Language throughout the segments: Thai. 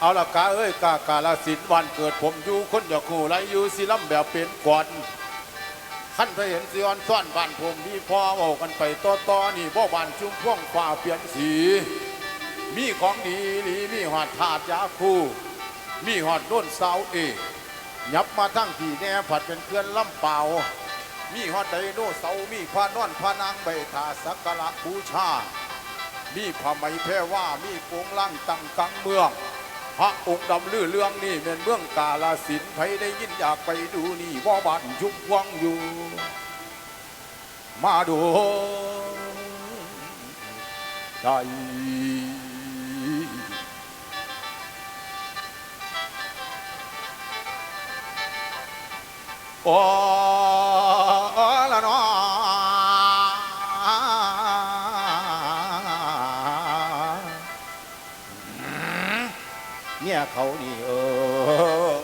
เอาละกาเอ้ยกากาลสินวันเกิดผมอยู่คนอยากคู่ไรอยู่สิลำแบบเป็นก่อนขั้นไปเห็นสิออนซ่อนบ้านผมมีพ่อเอากันไปต่อต่อนี่บ่บ้านชุ่มพ่วงฟ้าเปลี่ยนสี มีของดีหลีมีหอดถาดยาคู่ มีหอดด้นเสาเอกยับมาทั้งที่แน่ผัดเป็นเพื่อนลำเปล่า มีฮอดไดโนเสามีพานอนพานางใบทาสักการะบูชา มีผ้าไหมแพรว่ามีโกงล่างตั้งกลางเมือง พระองค์ดำลือเรื่องนี่เป็นเมืองกาลาสินไผได้ยินอยากไปดูนี่ว่าบ้านชุมพวงอยู่ มาดูใจโอ้ เขานี่เออ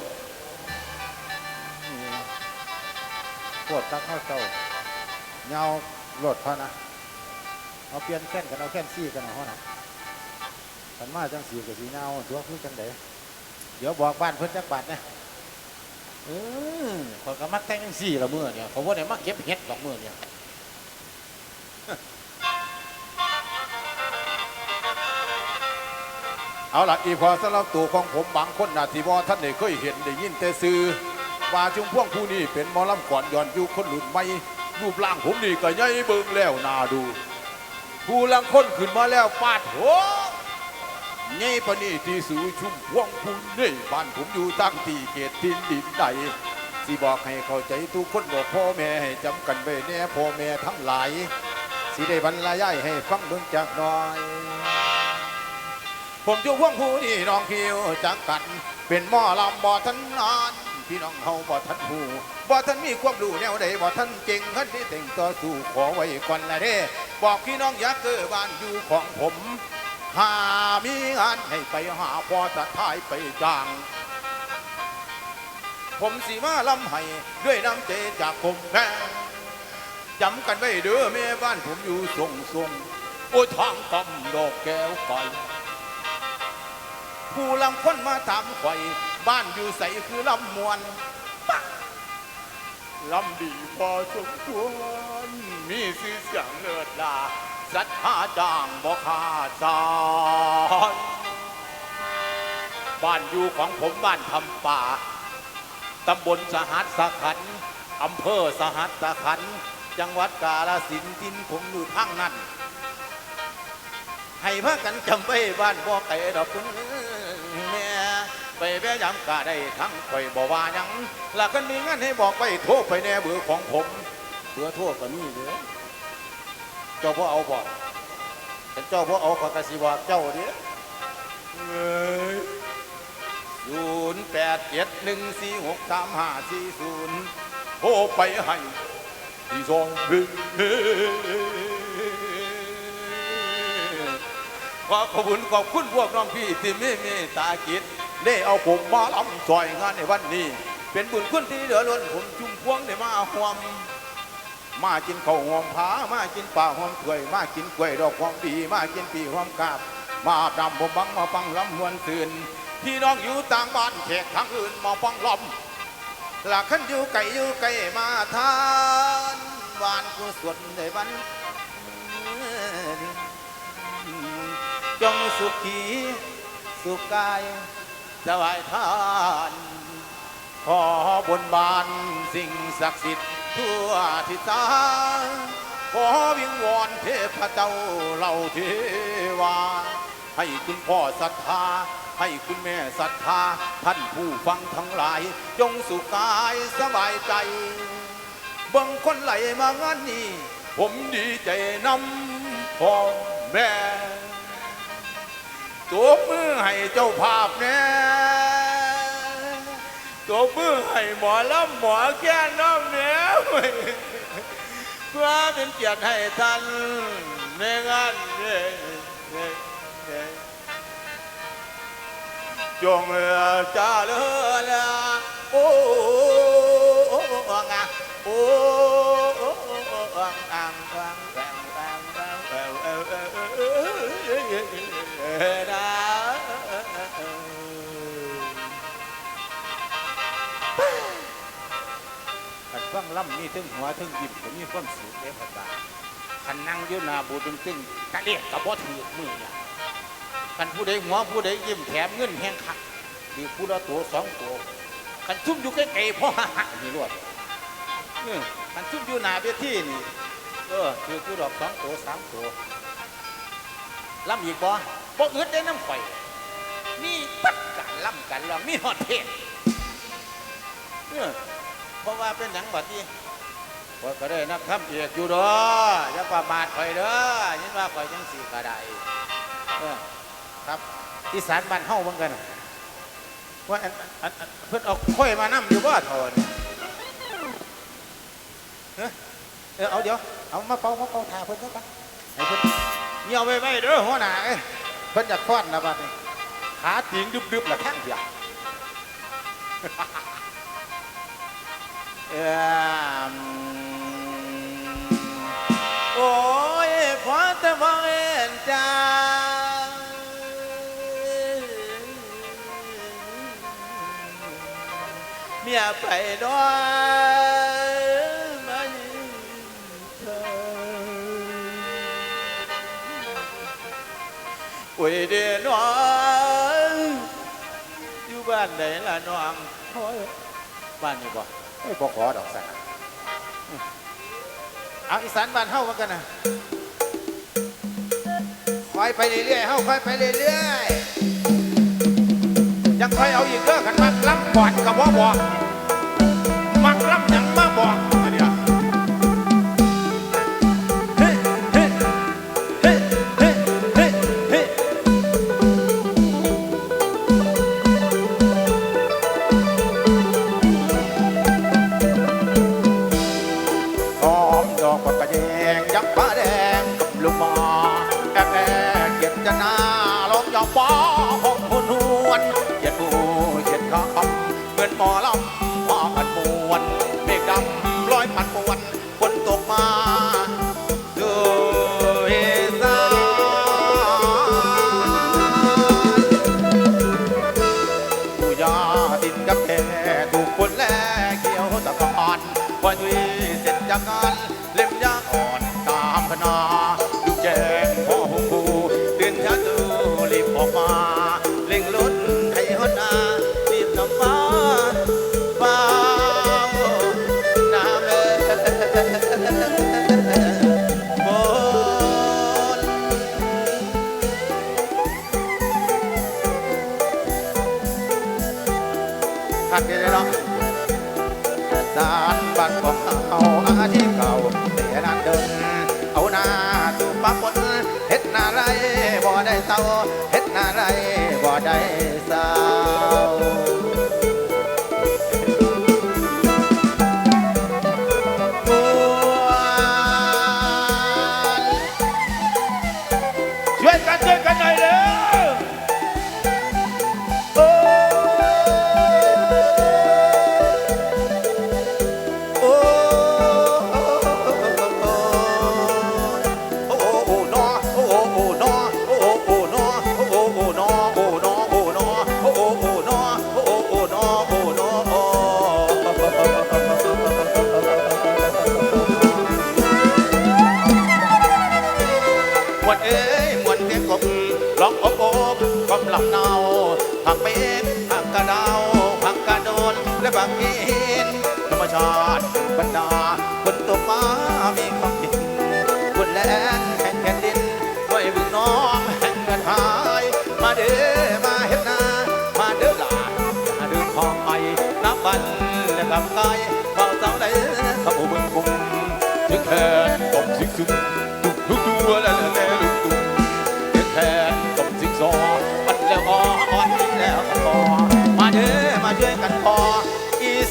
ปวดตักเข้าเจ้าเงาโหลดพะนะเอาเปลี่ยนแค่นกันเอาแค่นซี่กันเอาเฮานะกันมาจังสีกับสีเงาตัวคือจังไดเดี๋ยวบอกบ้านเพิ่นจักบาทนะเออขอยก็มักแต่งจังซี่ละเมื้อเนี่ยเขาบ่ได้มาเก็บเห็ดดอกเมื้อเนี่ย เอาล่ะอีพอสำหรับตัวของผมบางคนนะที่ว่ท่านได้เคยเห็นได้ยินแต่ซื้อว่าจุงพ่วงผู้นี้เป็นหมอลำก่อนย้อนอยู่คนรุ่นใหม่รูปร่างผมนี่ก็ใหญ่เบิ่งแล้วนาดู ผู้ลังคนขึ้นมาแล้วปาดโหใหญ่ปานนี้ที่สูชุมพ่วงผู้นี่บ้านผมอยู่ตั้งที่เขตทินดินใดสิบอกให้เข้าใจทุกคนบอกพ่อแม่ให้จำกันไว้แน่พ่อแม่ทั้งหลายสิได้บรรยายให้ฟังเบิ่งจากน้อย ผมจุกพวงผู้นี่น้องคิวจักกัน เป็นหม้อลำบ่ทันนานพี่น้องเฮาบ่ทันหูบ่ทันมีความรู้แนวใดบ่ทันเก่งหันที่แต่งต่อสู้ขอไว้ก่อนละเด้บอกพี่น้องอยากเกิดบ้านอยู่ของผมหามีงานให้ไปหาพอจะทายไปจ้าง ผมสีมาลำให้ด้วยน้ำใจจากผมแพงจำกันไว้เด้อแม่บ้านผมอยู่ทรงทรงโอ้ทางกำดอกแก้วไก่ ผู้ลังคนมาถามข่อย บ้านอยู่ใสคือลำมวนปักลำดีพอสมควรมีชื่อเสียงเลิศลาศรัทธาจางบ่ขาดสายบ้านอยู่ของผมบ้านทำป่าตำบลสหัสสขันอำเภอสหัสสขัน จังหวัดกาฬสินธุ์ทินผมอยู่ทางนั้น ให้พากันจำไว้บ้านบ่ไก่ดอกคุณ ไปแว่ยำกาได้ทั้งข่อยบ่ว่าหยังหลักกันมีงานให้บอกไปโทรไปแน่เบื่อของผมเบื่อโทรก็มีเด้อเจ้าพ่อเอาบอกแต่เจ้าพ่อเอาขอกระสิบอกเจ้าเด้ศูนย์แปดเจ็ดหนึ่งสี่หกสามห้าสี่ศูนย์โทรไปให้ที่สองเด้อขอขอบคุณขอบคุณพวกน้องพี่ที่ไม่เมตตากิจ ได้เอาผมมาลำซอยงานในวันนี้ เป็นบุญคุณที่เหลือล้นผมจุ่มพวงได้มาหวมมากินข้าวหอมผามากินป่าหอมถ้วย มากินกล้วยดอกหอมปีมากินปีหอมกาบ มาดำผมบังมาฟังลำมวนตื่นพี่น้องอยู่ต่างบ้านแขกทางอื่นมาฟังลำหลักขันอยู่ไก่อยู่ไก่มาทานหวานกุศลในวันจงสุขีสุขกาย สบายทาน ขอบนบานสิ่งศักดิ์สิทธิ์ทั่วทิศตาขอวิงวอนเทพเจ้าเหล่าเทวา ให้คุณพ่อศรัทธา ให้คุณแม่ศรัทธา ท่านผู้ฟังทั้งหลาย จงสุขกายสบายใจบางคนไหลมางานนี้ ผมดีใจนำพ่อแม่ ตัวมือให้เจ้าภาพเนี่ยตัวมือให้หมอลำหมอแก้น้องเนี่ยเพื่อเป็นเกียรติให้ท่านในงานเนี่ยจงเอจ้าเลือโอ้ ล่ำมีถึงหัวถึงยิ้มก็มีความสุขเด้พ่อตาคันนั่งอยู่หนาบูตึงตึงกะเรียกกะบ่ถือมือเนี่ยคันผู้ใดหัวผู้ใดยิ้มแถมเงินแห้งคักดีผู้ละตัวสองตัวคันซุ่มอยู่ใกล้ๆพ่อหักนี่รวดคันซุ่มอยู่หนาเวทีนี่เออคือผู้ดอกสองตัวสามตัวล่ำอีกบ่บ่อึดได้น้ำข่อยมีปัดกันล่ำกันลองมีหอดเพศเออ เพราะว่าเป็นหนังบัดนี้ข่อยก็ได้นักทำเอกอยู่เด้ออย่าประมาทข่อยเด้อยินว่าข่อยจังสีก็ได้เออครับที่สารบ้านเฮาเหมือนกันน่ะว่าอันอันอันเพิ่นเอาค่อยมานํอยู่บ่ทอนเฮ้ยเออเอาเดี๋ยวเอามาเป่ามาเป่าทาเพิ่นซะกันให้เพิ่นเหี่ยวไว้ไว้เด้อหัวหน้าเอ้ยเพิ่นอยากฟ้อนนะบัดนี้ขาติงดึบๆละแข้งเดียว เอิ่มโอ้ยพอแต่มองเห็นใจเมียไปด้วยมันเธอโอ้ยเดน้องอยู่บ้านไหนล่ะน้องโอ้ยบ้านนี่บ่ ไม่บ่ขอดอกสันน่ะอืมเอาอีสานบ้านเฮามากันนะคอยไปเรื่อยๆเฮ้าคอยไปเรื่อยๆยังคอยเอาอีกเด้อกันมากล้ำก่อนกับว่าบอก อนวันวีเสร็จจากงานเล่มยาอ่อนตามคณาลูกแจงพ่อหงผูตื่นเช้าตูรีบออกมาเล่งรถไทยฮอดนารีบนำฟ้าฟ้าน้ำเอ่บนขัดเดียวเนาะ สานบัตรของเอาอาชีพเก่าแต่นานเดิน เอาหน้าสู่ปะปนเฮ็ดนาไรบ่ได้เศร้าเฮ็ดนาไรบ่ได้เศร้า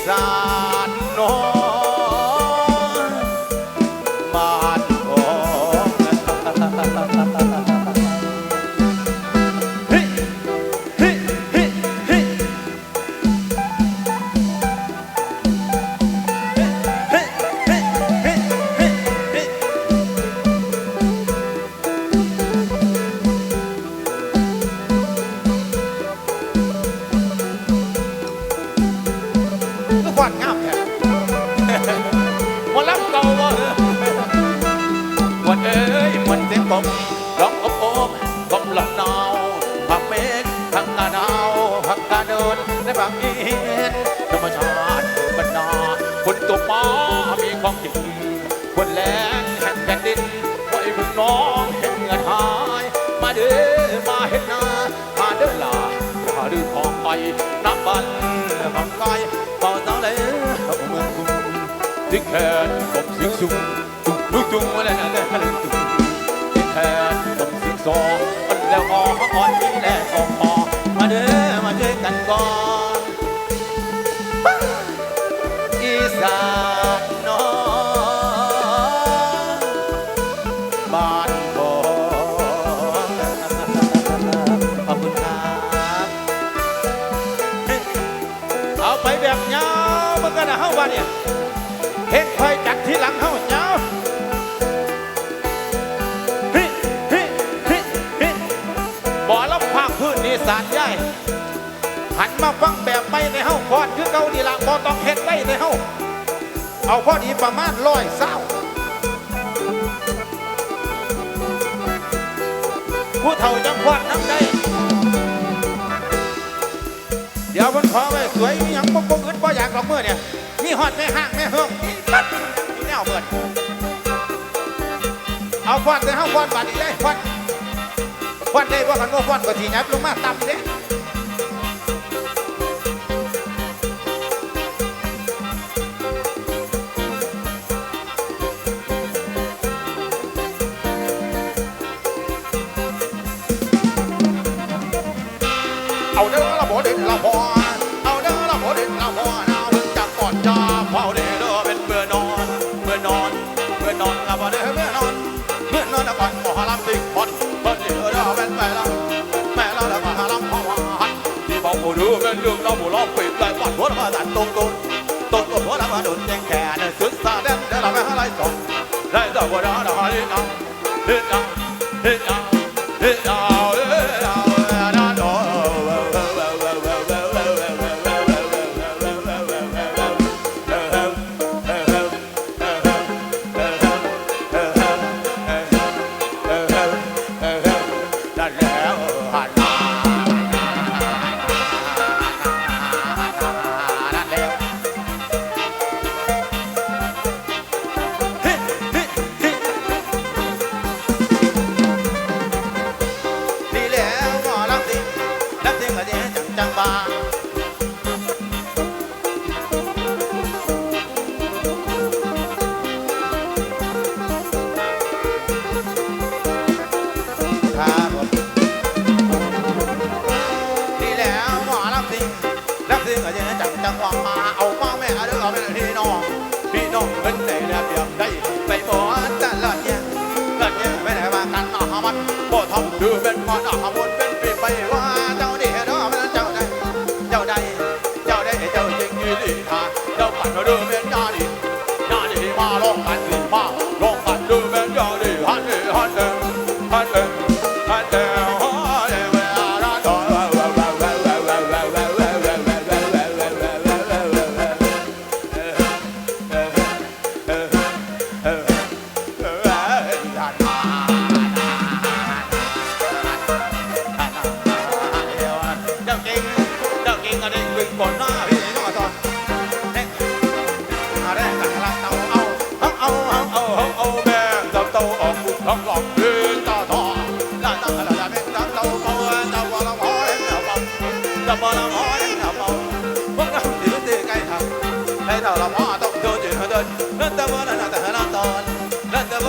さあ บางเอ็นธรรมชาติบรรดาคนตกมามีความจริงคนแรงแห่งแผ่นดินไว้พึ่งน้องเห็นเงินหาย มาเด้อมาเห็นหน้ามาเด้อลามาดื้อของไปน้ำบันของลอยเป่าเต้าเลยเมืองกรุงถึงแขนกบสิงสุงตุ้งตุ้งตุ้งอะไรนั่นแหละตุ้งถึงแขนกบสิงสองมันแล้วออกอ่อนนี่แหละอ กันก่อนอีสานน้ มาฟังแบบไม่ในเฮาพอดคือเกาดีละบ่ต้องเฮ็ดได้ในเฮาเอาพอดีประมาณร้อยเศร้าผู้เฒ่าจังพอดน้ำได้ เดี๋ยวมันขอไว้สวยมีหยังบ่บ่อึดบ่อยากหรอกมื้อเนี่ยมีฮอดแม่ห้างแม่เฮิงมีปัดมีแนวเบิดเอาฟอนแต่เฮาฟอนบาดนี้เลยฟอนฟอนได้บ่คันบ่ฟอนก็สิยับลงมาต่ำเด้ ละบ่เด่นละพอเอาเด้อละบ่เด่นละพอนาถึงจากก่อนจะเฝ้าเด้อเด้อเป็นเบื่อนอนเบื่อนอนเบื่อนอนละบ่เด้อเบื่อนอนเบื่อนอนละก่อนหมอลำติพอนเบิ่นเด้อเด้อเป็นแม่ละแม่ละละมาลำพ่อหันที่บอกผู้ดูเป็นเรื่องเราผู้ร้องปิดเลยก่อนหัวละมาดันตรงตุนตรงหัวละมาโดนแจงแขนสุดซาเด่นเด้อละแม่อะไรสองได้ดอกบัวดาดาดินเเป็นพออาหาบุญเป็นปีไปว่าเจ้าดีเด้อเป็นเจ้าได้เจ้าได้เจ้าได้เจ้าจริงยีดีทาเจ้าปัดดูเป็นยาดียาดีมาลองกันสิมาลองกันดูเป็นยาดีฮันดีฮันเดฮันเดฮันเด เต่าว่าละหอเล่นเต่าเต่าพวกเราถือตีไก่ทำให้เต่าละหอต้องเดินเดินเดินเดินเต่าว่าละนาแต่ละตอนเดินเต่า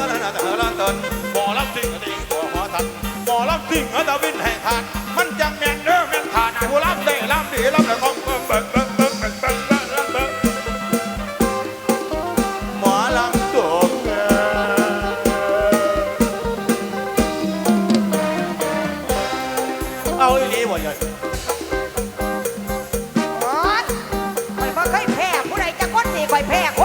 แพ้ค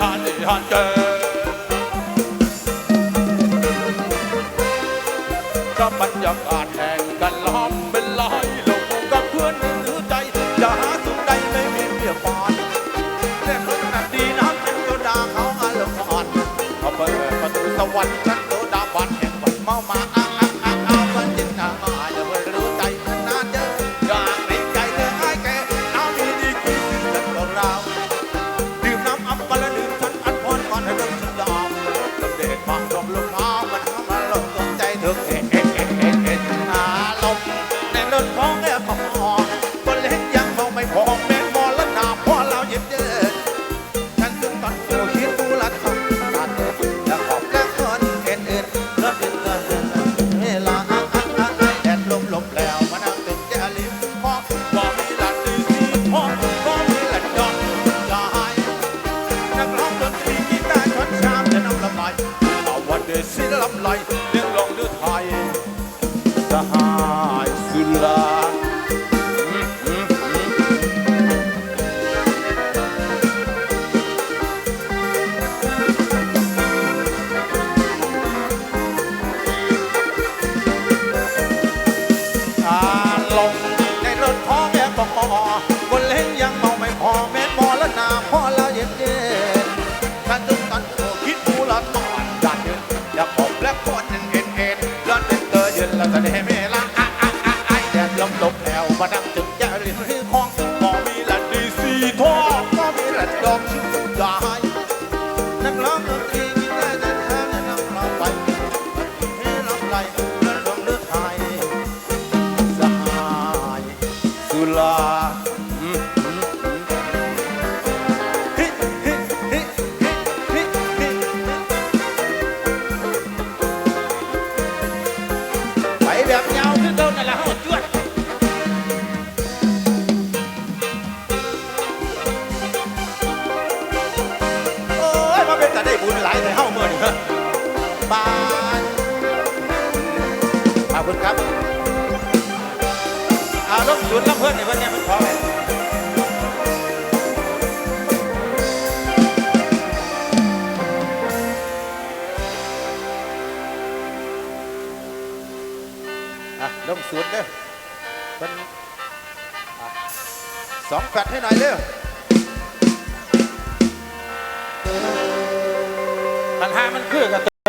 hadi hadi ก็บรรยากาศแห่งกันล้อมเป็นลอยลงกัเพื่อนหรือใจจะหาสุขใดไม่มีเพียปอนแต่คนแบบดีน้ำฉันก็ด่าเขาอารมณ์อ่อนเขาเปิดประตูวรร Pablo high, the high. มาดังถึงจะเรียนห้องบ่มีหลัดดีสีทอก็มีหลัดดอก ได้บุญหลายในเฮ้าเมื่อนี่บานขอบคุณครับเอาลบศูนย์ลบเพื่อนในวันนี้มันพอไหมลงสุดเด้อสองแฟดให้หน่อยเร็ว คือ